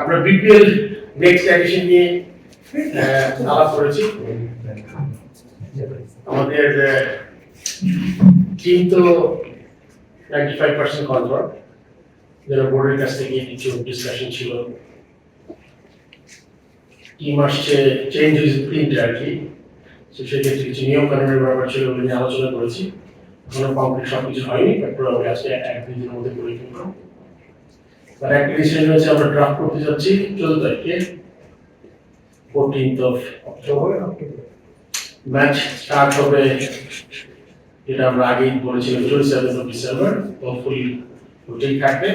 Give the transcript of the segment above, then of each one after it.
আমরা BPL next addition নিয়ে আলাপ করেছি। আমাদের টিম তো নাইনটি ফাইভ পার্সেন্ট কনফার্ম যারা বোর্ডের কাছ থেকে কিছু ডিসকাশন ছিল। টিম আসছে চেঞ্জ হয়েছে তিনটে আর কি সেক্ষেত্রে কিছু নিয়ম কানুনের ব্যাপার ছিল নিয়ে আলোচনা করেছি। এখনও কমপ্লিট সব কিছু হয়নি তারপরে আজকে এক দুই দিনের মধ্যে করে আর একটা ডিসিশন হয়েছে, আমরা ড্রাফট করতে যাচ্ছি চোদ্দ তারিখে। Fourteenth of October match start হবে, যেটা আমরা আগেই বলেছিলাম twenty seven of December hopefully ওটাই থাকবে।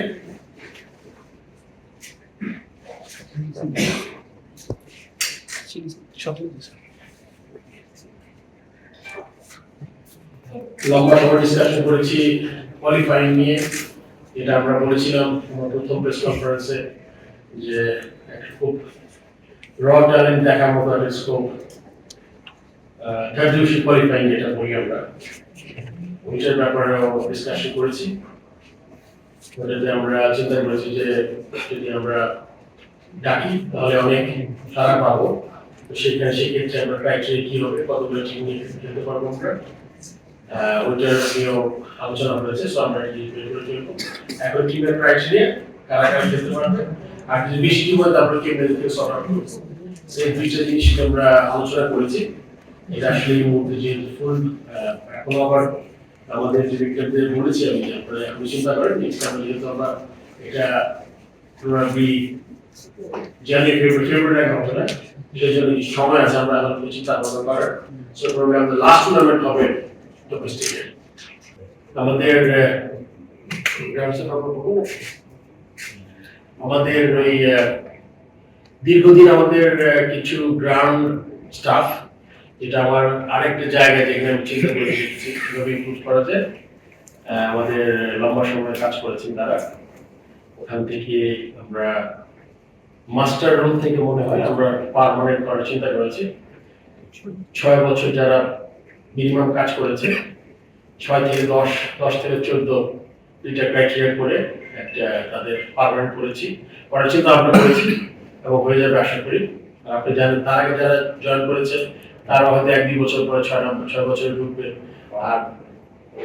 লম্বা সময় ডিসকাশন করেছি কোয়ালিফাইং নিয়ে। যেটা আমরা বলেছিলাম আমার প্রথম প্রেস কনফারেন্সে যে একটা খুব র দেখার মতো একটা স্কোপ যেটা বলি আমরা, ওইটার ব্যাপারেও ডিসকাশন করেছি। ওটাতে আমরা চিন্তা করেছি যে যদি আমরা ডাকি, তাহলে অনেক সারা পাবো। সেখানে সেক্ষেত্রে আমরা ক্রাইটেরিয়া কি হবে, কতগুলো খেলতে পারব আমরা। ওইটার নিয়েও আলোচনা হয়েছে সো আমরা এটি বের এখন টিমের ক্রাইটেরিয়া কারা কারা খেলতে পারবে? আর যদি বেশি টিম হয় তারপরে কে মেয়েদেরকে সর্ট আউট করব সেই দুইটা জিনিস আমরা আলোচনা করেছি। এটা আসলে এই মুহূর্তে যে ফুল এখনও আবার আমাদের ডিরেক্টরদের বলেছি আমি যে আপনারা এখন চিন্তা করেন নেক্সট টাইম যেহেতু আমরা এটা প্রবাবলি জানুয়ারি ফেব্রুয়ারি ফেব্রুয়ারি হবে না, সেই জন্য সময় আছে, আমরা এখন চিন্তা ভাবনা করার। সো প্রোগ্রাম লাস্ট টুর্নামেন্ট হবে আমাদের? আমাদের ওই দীর্ঘদিন আমাদের কিছু গ্রাউন্ড স্টাফ যেটা আমার আরেকটা জায়গা যেখানে চিন্তা করেছি কীভাবে ইমপ্রুভ আমাদের লম্বা সময় কাজ করেছেন তারা। ওখান থেকে আমরা মাস্টার রোল থেকে মনে হয় আমরা পারমানেন্ট করার চিন্তা করেছি। ছয় বছর যারা মিনিমাম কাজ করেছে। ছয় থেকে দশ দশ থেকে চোদ্দ দুইটা ক্রাইটেরিয়া করে একটা তাদের পারমানেন্ট করেছি। করার চিন্তা ভাবনা করেছি এবং হয়ে যাবে আশা করি। আর আপনি জানেন, তার আগে যারা জয়েন করেছে তারা হয়তো এক দুই বছর পরে ছয় নম্বর ছয় বছরে ঢুকবে। আর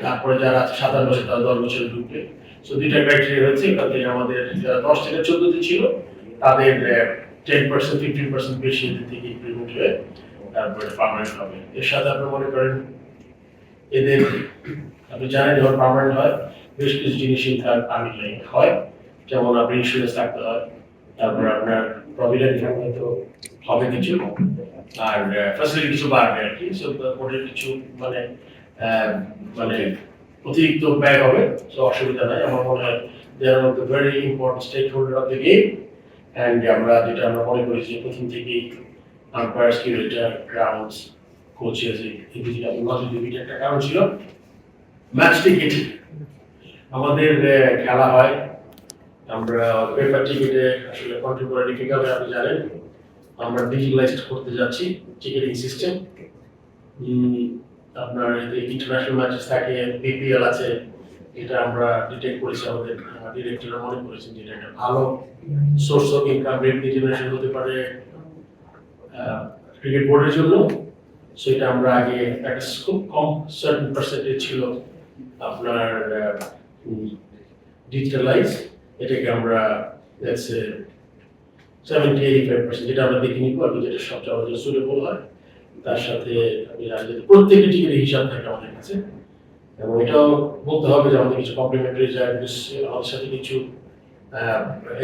তারপরে যারা সাত আট বছর, তারা দশ বছরে ঢুকবে। সো দুইটা ক্রাইটেরিয়া হয়েছে। এখান থেকে আমাদের যারা দশ থেকে চোদ্দতে ছিল, তাদের টেন পার্সেন্ট ফিফটিন পার্সেন্ট বেশি থেকে ইমপ্লিমেন্ট হয়ে তারপরে পার্মানেন্ট হবে। এর সাথে আপনি মনে করেন, এদের, আপনি জানেন যখন পার্মানেন্ট হয়, বেশ কিছু জিনিস ইনকাম আমি হয়। যেমন আপনার ইন্স্যুরেন্স থাকতে হয়, তারপর আপনার প্রভিডেন্ট তো হবে কিছু। আর ফ্যাসিলিটি কিছু বাড়বে আর কি। সো ওদের কিছু মানে মানে অতিরিক্ত ব্যয় হবে। সো অসুবিধা নাই। আমার মনে হয় they are the very important stakeholder of the game and আমরা যেটা আমরা মনে করি যে প্রথম থেকেই আম্পায়ার্স কিউরেটার গ্রাউন্ডস একটা কারণ ছিল। ম্যাচ টিকিট আমাদের খেলা হয়। আমরা পেপার টিকিটে আসলে আপনি জানেন। আমরা করতে যাচ্ছি টিকিটিং সিস্টেম আপনার ইন্টারন্যাশনাল ম্যাচেস থাকে বিপিএল আছে। এটা আমরা ডিটেক্ট করেছি আমাদের মনে করেছেন যে এটা একটা ভালো source of income revenue generation হতে পারে। ক্রিকেট বোর্ডের জন্য, সেটা আমরা আগে একটা খুব কম সার্টেন পার্সেন্টেজ ছিল আপনার ডিজিটালাইজ এটাকে আমরা সেভেন্টি এইটি ফাইভ পার্সেন্ট যেটা আমরা দেখে নিব, আর যেটা সবচেয়ে আমাদের সুটেবল হয়, তার সাথে আমি জানি যে প্রত্যেকটি টিকিটের হিসাব থাকে আমাদের কাছে। এবং এটাও বলতে হবে যে আমাদের কিছু কমপ্লিমেন্টারি আমাদের সাথে কিছু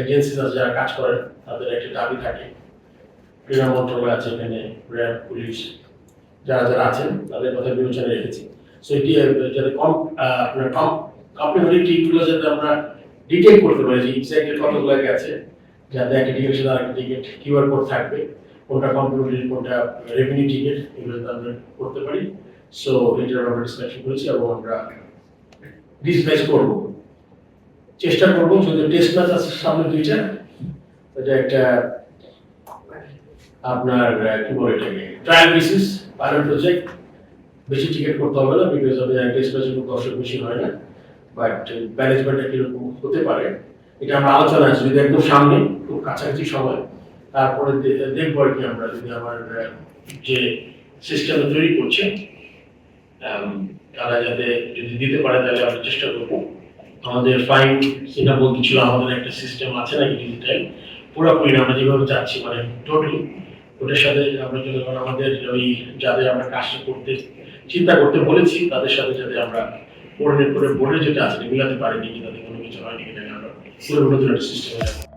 এজেন্সি যারা কাজ করেন তাদের একটা দাবি থাকে। ক্রীড়া মন্ত্রণালয় আছে এখানে র্যাব পুলিশ যারা যারা আছেন, তাদের কথা বিবেচনায় রেখেছি। সো এটি যাতে কম আপনার কম কমপ্লিমেন্টারি টিকিটগুলো যাতে আমরা ডিটেক্ট করতে পারি যে এক্স্যাক্টলি কতগুলো আছে যাতে একটা টিকিট সাথে আরেকটা টিকিট কিউআর কোড থাকবে, কোনটা কমপ্লিমেন্টারি কোনটা রেভিনিউ টিকিট এগুলো যাতে আমরা করতে পারি। সো এটার আমরা ডিসকাশন করেছি এবং আমরা ডিসপ্লেস করব। চেষ্টা করব, যদি টেস্ট ম্যাচ আছে সামনে দুইটা, এটা একটা আপনার কি বলে এটাকে? ট্রায়াল বেসিস পাইলট প্রজেক্ট বেশি টিকিট করতে হবে না বিকজ আমি ম্যাচের খুব দর্শক বেশি হয় না বাট ম্যানেজমেন্টটা কীরকম হতে পারে। এটা আমরা আলোচনা যদি একদম সামনে, খুব কাছাকাছি সময়, তারপরে দেখব আর কি আমরা যদি আমার যে সিস্টেম তৈরি করছে তারা যাতে যদি দিতে পারে তাহলে আমরা চেষ্টা করব। আমাদের ফাইন সেটা বলতে ছিল, আমাদের একটা সিস্টেম আছে নাকি ডিজিটাল পুরোপুরি আমরা যেভাবে যাচ্ছি মানে টোটাল ওটার সাথে আমরা যদি আমাদের ওই যাদের আমরা কাজটা করতে, চিন্তা করতে বলেছি, তাদের সাথে যাতে আমরা কোঅর্ডিনেট করে বোর্ডে যেটা আছে, মিলাতে পারিনি কি তাদের কোনো কিছু হয়নি কিনা আমরা পুরো নতুন সিস্টেমে